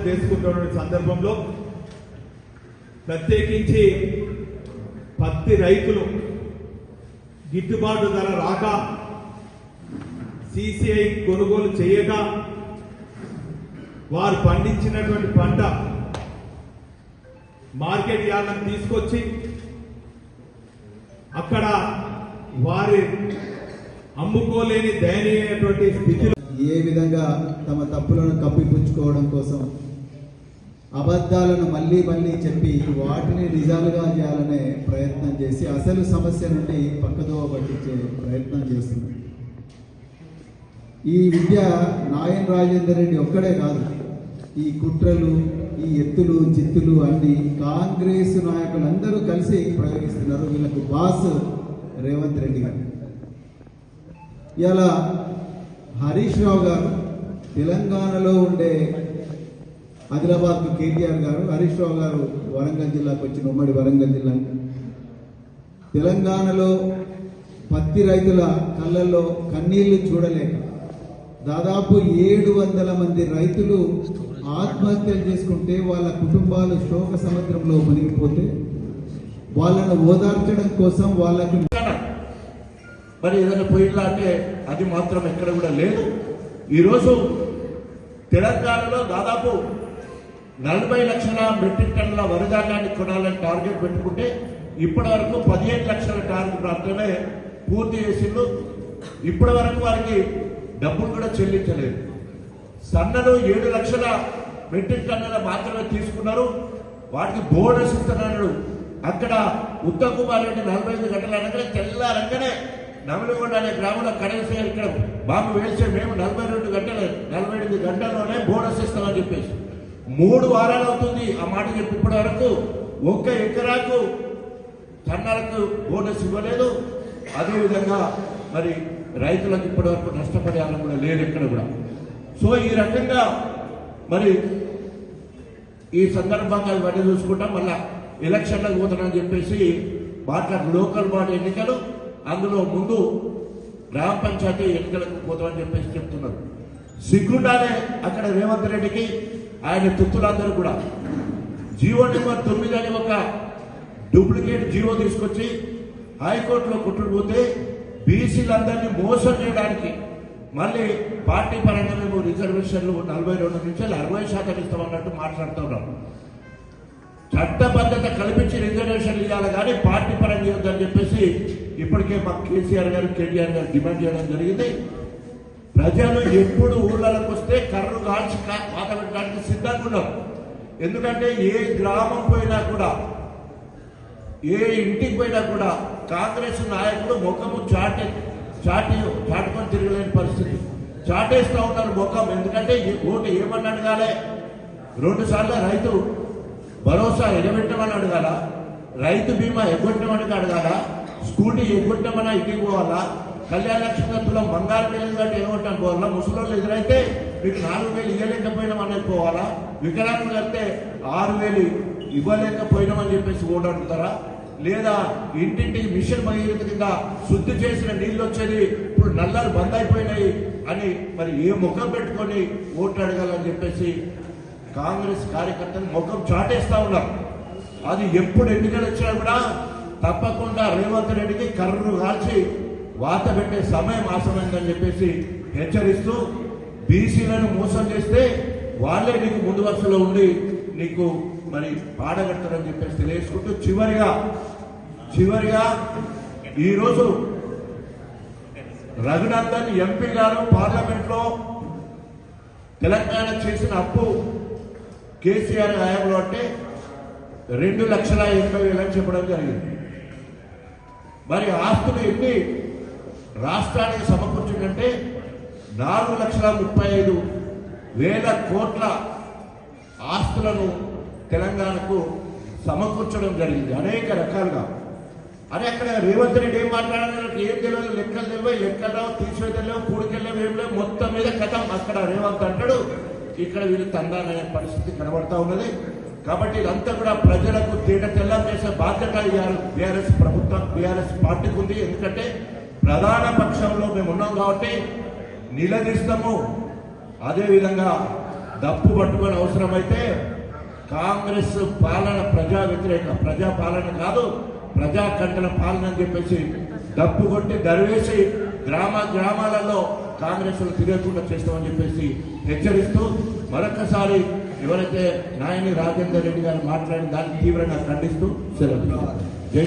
ఆలోచన చేసుకుంటున్న సందర్భంలో ప్రత్యేకించి పత్తి రైతులు గిట్టుబాటు ధర రాక సిసిఐ కొనుగోలు చేయక వారు పండించినటువంటి పంట మార్కెట్ యార్డ్లకు తీసుకొచ్చి అక్కడ వారి అమ్ముకోలేని దయనీయమైనటువంటి స్థితిలో ఏ విధంగా తమ తప్పులను కప్పిపుచ్చుకోవడం కోసం అబద్ధాలను మళ్ళీ మళ్ళీ చెప్పి వాటిని నిజాలుగా చేయాలనే ప్రయత్నం చేసి అసలు సమస్య నుండి పక్కదోవ పట్టించే ప్రయత్నం చేస్తుంది. ఈ విద్య నాయన్ రాజేందర్ రెడ్డి ఒక్కడే కాదు. ఈ కుట్రలు ఈ ఎత్తులు చిత్తులు అన్ని కాంగ్రెస్ నాయకులందరూ కలిసి ప్రయోగిస్తున్నారు. వీళ్ళకు బాస్ రేవంత్ రెడ్డి గారు. ఇలా హరీష్ రావు గారు తెలంగాణలో ఉండే ఆదిలాబాద్ కేటీఆర్ గారు హరీష్ రావు గారు వరంగల్ జిల్లాకు వచ్చిన ఉమ్మడి వరంగల్ జిల్లా తెలంగాణలో పత్తి రైతుల కళ్ళల్లో కన్నీళ్ళు చూడలేక దాదాపు ఏడు వందల మంది రైతులు ఆత్మహత్యలు చేసుకుంటే వాళ్ళ కుటుంబాలు శోక సముద్రంలో మునిగిపోతే వాళ్ళను ఓదార్చడం కోసం వాళ్ళకి మరి ఏదైనా పోయిందా అంటే అది మాత్రం ఎక్కడ కూడా లేదు. ఈరోజు తెలంగాణలో దాదాపు నలభై లక్షల మెట్రిక్ టన్నుల వరిధాన్యాన్ని కొనాలని టార్గెట్ పెట్టుకుంటే ఇప్పటి వరకు పదిహేను లక్షల టార్గెట్ మాత్రమే పూర్తి చేసిండు ఇప్పటి వరకు వారికి డబ్బులు కూడా చెల్లించలేదు. సన్నలు ఏడు లక్షల మెట్రిక్ టన్నుల మాత్రమే తీసుకున్నారు. వాటికి బోనస్ ఇస్తున్నాడు. అక్కడ ఉత్తమ్ కుమార్ రెడ్డి నలభై ఐదు గంటలు అనగానే తెల్లారంగానే నవలగొండ అనే గ్రామంలో కనీసం ఇక్కడ బాంబు వేసే మేము నలభై రెండు గంటలు నలభై ఎనిమిది గంటల్లోనే బోనస్ ఇస్తామని చెప్పేసి. మూడు వారాలు అవుతుంది ఆ మాట చెప్పి ఇప్పటి వరకు ఒక్క ఎకరాకు టన్నాలకు బోనస్ ఇవ్వలేదు. అదేవిధంగా మరి రైతులకు ఇప్పటి వరకు నష్టపరిహారం కూడా లేదు ఎక్కడ కూడా. సో ఈ రకంగా మరి ఈ సందర్భంగా ఇవన్నీ చూసుకుంటాం మళ్ళా ఎలక్షన్లకు పోతానని చెప్పేసి మాట్లాడు లోకల్ బాడీ ఎన్నికలు అందులో ముందు గ్రామ పంచాయతీ ఎన్నికలకు పోతామని చెప్పేసి చెప్తున్నారు. సిగ్గుండానే అక్కడ రేవంత్ రెడ్డికి. ఆయన తుత్తులందరూ కూడా. జీవో నెంబర్ తొమ్మిది అని ఒక డూప్లికేట్ జీవో తీసుకొచ్చి హైకోర్టులో కొట్టుకుపోతే బీసీలందరినీ మోసం చేయడానికి మళ్ళీ పార్టీ పరంగా మేము రిజర్వేషన్లు నలభై రెండు నుంచి అరవై శాతం ఇస్తామన్నట్టు మాట్లాడుతున్నాం చట్టబద్ధత కల్పించి రిజర్వేషన్లు ఇవ్వాలి కానీ పార్టీ పరంగా ఇవ్వద్దని చెప్పేసి ఇప్పటికే మా కేసీఆర్ గారు కేటీఆర్ గారు డిమాండ్ చేయడం జరిగింది. ప్రజలు ఎప్పుడు ఊళ్ళకు వస్తే కర్రు కాల్చి కా- వాత చేస్తున్నాం ఎందుకంటే ఏ గ్రామం పోయినా కూడా ఏ ఇంటికి పోయినా కూడా కాంగ్రెస్ నాయకుడు ముఖము చాటి చాటి చాటుకొని తిరగలేని పరిస్థితి. చాటేస్తా ఉన్నారు ముఖం. ఎందుకంటే ఈ ఓటు ఏమని అడగాలే? రెండు సార్లు రైతు భరోసా ఎగబెట్టమని అడగాల? రైతు బీమా ఎగ్గొట్టమని అడగాల? స్కూటీ ఎగ్గొట్టమని ఇంటికి పోవాలా? కళ్యాణ లక్ష్మి తులం బంగారం వేలు కంటే ఏమంటాను పోవాలా? ముసలోళ్ళు ఎదురైతే మీకు నాలుగు వేలు ఇవ్వలేకపోయినామని పోవాలా? వికలాంగులు అయితే ఆరు వేలు ఇవ్వలేకపోయినామని చెప్పేసి ఓడాడుతారా లేదా ఇంటింటికి మిషన్ భగీరథ కింద శుద్ధి చేసిన నీళ్ళు వచ్చేది ఇప్పుడు నల్లలు బంద్ అయిపోయినాయి అని మరి ఏ ముఖం పెట్టుకొని ఓట్లు అడగాలని చెప్పేసి కాంగ్రెస్ కార్యకర్తలు ముఖం చాటేస్తా ఉన్నారు. అది ఎప్పుడు ఎన్నికలు వచ్చినా కూడా తప్పకుండా రేవంత్ రెడ్డికి కర్రు కాల్చి వాత పెట్టే సమయం ఆసమైందని చెప్పేసి హెచ్చరిస్తూ బీసీలను మోసం చేస్తే వాళ్ళే నీకు ముందు వరుసలో ఉండి నీకు మరి పాడగట్టరని చెప్పేసి తెలియజేసుకుంటూ చివరిగా చివరిగా ఈరోజు రఘునందన్ ఎంపీ గారు పార్లమెంట్లో తెలంగాణ చేసిన అప్పు కేసీఆర్ హయాంలో అంటే రెండు లక్షల ఎనభై వేలు అని చెప్పడం జరిగింది. మరి ఆస్తులు ఎన్ని? రాష్ట్రానికి సమకూర్చిందంటే నాలుగు లక్షల ముప్పై ఐదు వేల కోట్ల ఆస్తులను తెలంగాణకు సమకూర్చడం జరిగింది. అనేక రకాలుగా. అరే అక్కడ రేవంత్ రెడ్డి ఏం మాట్లాడారు? ఏం తెలియదు. లెక్కలు తెలియవు లెక్కలు తీసివే తెలియవు ఏం లేవు. మొత్తం మీద కథం అక్కడ రేవంత్ అంటాడు. ఇక్కడ వీళ్ళు తండాలనే పరిస్థితి కనబడతా ఉన్నది. కాబట్టి ఇదంతా కూడా ప్రజలకు తేట తెల్లం చేసే బాధ్యత బీఆర్ఎస్ ప్రభుత్వం బీఆర్ఎస్ పార్టీకి ఉంది. ఎందుకంటే ప్రధాన పక్షంలో మేము ఉన్నాం కాబట్టి నిలదీస్తాము. అదేవిధంగా దప్పు పట్టుకొని అవసరమైతే కాంగ్రెస్ పాలన ప్రజా వ్యతిరేక ప్రజా పాలన కాదు ప్రజా కంటల పాలన అని చెప్పేసి డప్పు కొట్టి దరివేసి గ్రామ గ్రామాలలో కాంగ్రెస్ తిరగకుండా చేస్తామని చెప్పేసి హెచ్చరిస్తూ మరొకసారి ఎవరైతే నాయని రాజేందర్ రెడ్డి గారు మాట్లాడిన దాన్ని తీవ్రంగా ఖండిస్తూ సెలవు జై.